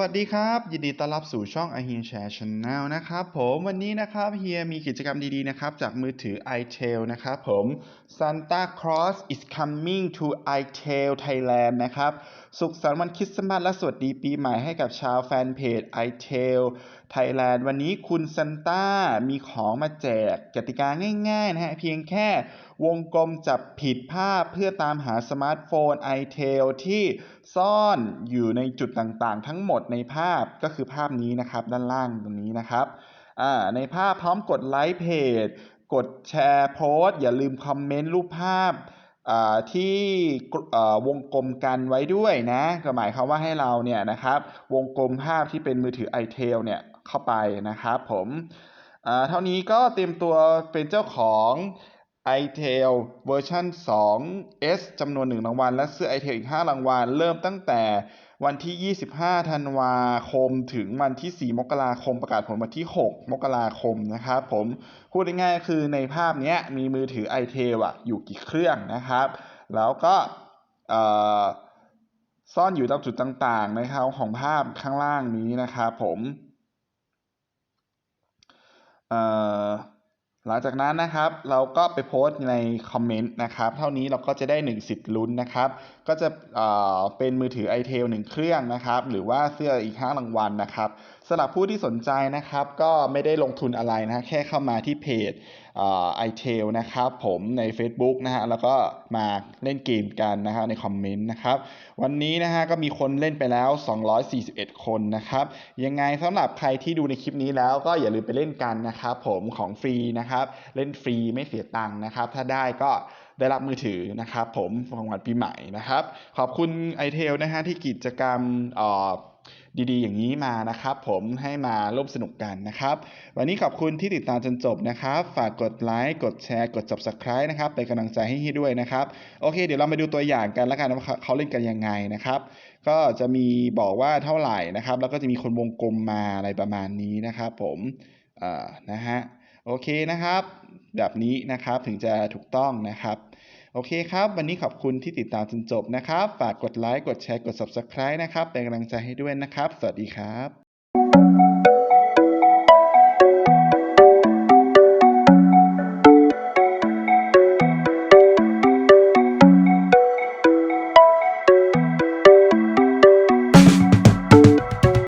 วัสดีครับ ยินดีต้อนรับสู่ช่อง i h e r Share Channel นะครับผมวันนี้นะครับเฮียมีกิจกรรมดีๆนะครับ จากมือถือ iTel นะครับผม Santa Claus is coming to iTel Thailand นะครับ สุขสันต์วันคริสต์มาสและสวัสดีปีใหม่ให้กับชาวแฟนเพจ iTel Thailand วันนี้คุณซันต้ามีของมาแจกกติกาง่ายๆนะฮะเพียงแค่วงกลมจับผิดภาพเพื่อตามหาสมาร์ทโฟน iTel ที่ซ่อนอยู่ในจุดต่างๆ ทั้งหมดในภาพก็คือภาพนี้นะครับ ด้านล่างตรงนี้นะครับในภาพพร้อมกดไลค์เพจ กดแชร์โพสต์อย่าลืมคอมเมนต์รูปภาพที่วงกลมกันไว้ด้วยนะก็หมายความว่าให้เราเนี่ยนะครับวงกลมภาพที่เป็นมือถือ iTel เนี่ยเข้าไปนะครับผมเท่านี้ก็เตรียมตัวเป็นเจ้าของ iTel เวอร์ชัน 2 S จำนวน 1 รางวัล และเสื้อ iTel อีก 5 รางวัล เริ่มตั้งแต่วันที่ 25 ธันวาคม ถึงวันที่ 4 มกราคม ประกาศผลวันที่ 6 มกราคมนะครับผม พูดง่ายๆ คือในภาพนี้มีมือถือ iTel อะอยู่กี่เครื่องนะครับ แล้วก็ซ่อนอยู่ตามจุดต่างๆ นะครับของภาพข้างล่างนี้นะครับผม เอ่อ หลังจากนั้นนะครับเราก็ไปโพสต์ในคอมเมนต์นะครับเท่านี้เราก็จะได้1สิทธิ์ลุ้นนะครับก็จะเเป็นมือถือ iTel 1 เครื่องนะครับหรือว่าเสื้ออีก5รางวัลนะครับ สำหรับผู้ที่สนใจนะครับ ก็ไม่ได้ลงทุนอะไรนะแค่เข้ามาที่เพจเอ่อ iTel นะครับผมใน Facebook นะฮะแล้วก็มาเล่นเกมกันนะครับในคอมเมนต์นะครับวันนี้นะฮะก็มีคนเล่นไปแล้ว 241 คนนะครับยังไงสำหรับใครที่ดูในคลิปนี้แล้วก็อย่าลืมไปเล่นกันนะครับผมของฟรีนะครับเล่นฟรีไม่เสียตังค์นะครับถ้าได้ก็ ได้รับมือถือนะครับ ผมของวันปีใหม่นะครับ ขอบคุณ iTel นะฮะที่กิจกรรมอ่อดีๆ อย่างนี้มานะครับ ผมให้มาร่วมสนุกกันนะครับ วันนี้ขอบคุณที่ติดตามจนจบนะครับ ฝากกดไลค์กดแชร์ กด subscribe นะครับเป็นกำลังใจให้ฮีด้วยนะครับ โอเค เดี๋ยวเรามาดูตัวอย่างกันแล้วกันว่าเขาเล่นกันยังไงนะครับ ก็จะมีบอกว่าเท่าไหร่นะครับ แล้วก็จะมีคนวงกลมมาอะไรประมาณนี้นะครับ ผมนะฮะ โอเคนะครับ แบบนี้นะครับถึงจะถูกต้องนะครับ โอเคครับ วันนี้ขอบคุณที่ติดตามจนจบนะครับ ฝากกดไลค์ กดแชร์ กด subscribe นะครับ เป็นกำลังใจให้ด้วยนะครับ สวัสดีครับ